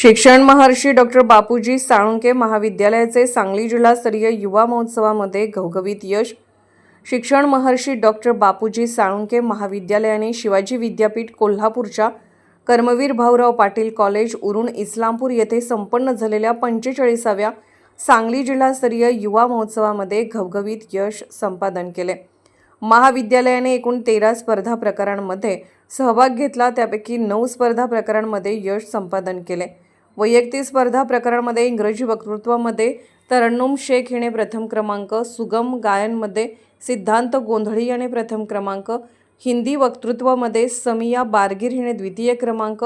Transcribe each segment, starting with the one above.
शिक्षण महर्षी डॉक्टर बापूजी साळुंके महाविद्यालयाचे सांगली जिल्हास्तरीय युवा महोत्सवामध्ये घवघवीत यश. शिक्षण महर्षी डॉक्टर बापूजी साळुंके महाविद्यालयाने शिवाजी विद्यापीठ कोल्हापूरच्या कर्मवीर भाऊराव पाटील कॉलेज उरुण इस्लामपूर येथे संपन्न झालेल्या पंचेचाळीसाव्या सांगली जिल्हास्तरीय युवा महोत्सवामध्ये घवघवीत यश संपादन केले. महाविद्यालयाने एकूण तेरा स्पर्धा प्रकारांमध्ये सहभाग घेतला. त्यापैकी नऊ स्पर्धा प्रकारांमध्ये यश संपादन केले. वैयक्तिक स्पर्धा प्रकारांमध्ये इंग्रजी वक्तृत्वामध्ये तरन्नुम शेख हिने प्रथम क्रमांक सुगम गायनमध्ये सिद्धांत गोंधळी याने प्रथम क्रमांक हिंदी वक्तृत्वामध्ये समिया बारगीर हिने द्वितीय क्रमांक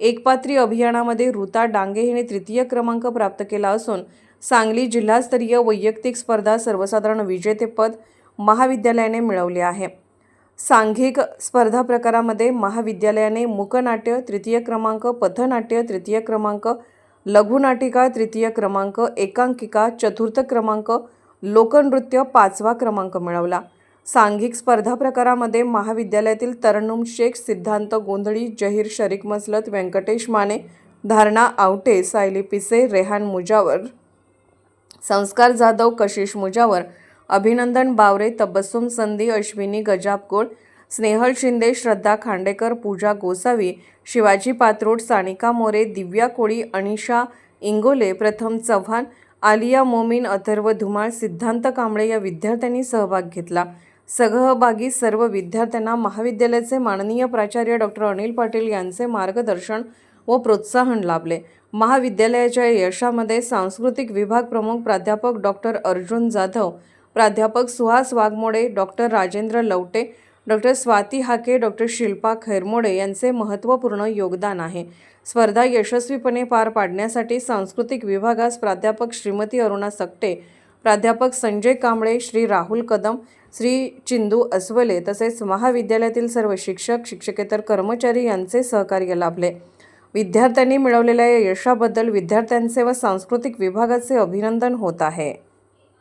एकपात्री अभियानामध्ये ऋता डांगे हिने तृतीय क्रमांक प्राप्त केला असून सांगली जिल्हास्तरीय वैयक्तिक स्पर्धा सर्वसाधारण विजेतेपद महाविद्यालयाने मिळवले आहे. सांघिक स्पर्धा प्रकारामध्ये महाविद्यालयाने मुकनाट्य तृतीय क्रमांक पथनाट्य तृतीय क्रमांक लघुनाटिका तृतीय क्रमांक एकांकिका चतुर्थ क्रमांक लोकनृत्य पाचवा क्रमांक मिळवला. सांघिक स्पर्धा प्रकारामध्ये महाविद्यालयातील तरणुम शेख सिद्धांत गोंधळी जहीर शरीक मसलत व्यंकटेश माने धारणा आवटे सायली पिसे रेहान मुजावर संस्कार जाधव कशिश मुजावर अभिनंदन बावरे तबस्सुम संधी अश्विनी गजाबगोळ स्नेहल शिंदे श्रद्धा खांडेकर पूजा गोसावी शिवाजी पात्रोड सानिका मोरे दिव्या कोळी अनिशा इंगोले प्रथम चव्हाण आलिया मोमीन अथर्व धुमाळ सिद्धांत कांबळे या विद्यार्थ्यांनी सहभाग घेतला. सहभागी सर्व विद्यार्थ्यांना महाविद्यालयाचे माननीय प्राचार्य डॉक्टर अनिल पाटील यांचे मार्गदर्शन व प्रोत्साहन लाभले. महाविद्यालयाच्या यशामध्ये सांस्कृतिक विभाग प्रमुख प्राध्यापक डॉक्टर अर्जुन जाधव प्राध्यापक Suhas Waghmode doctor Rajendra Lavate doctor Swati Hake doctor Shilpa Khairmode यांचे महत्त्वपूर्ण योगदान आहे. स्पर्धा यशस्वीपणे पार पाडण्यासाठी सांस्कृतिक विभागास प्राध्यापक श्रीमती अरुणा सकटे प्राध्यापक संजय कांबळे श्री राहुल कदम श्री चिंदू अस्वले तसेच महाविद्यालयातील सर्व शिक्षक शिक्षकेतर कर्मचारी यांचे सहकार्य लाभले. विद्यार्थ्यांनी मिळवलेल्या या यशाबद्दल विद्यार्थ्यांचे व सांस्कृतिक विभागाचे अभिनंदन होत आहे.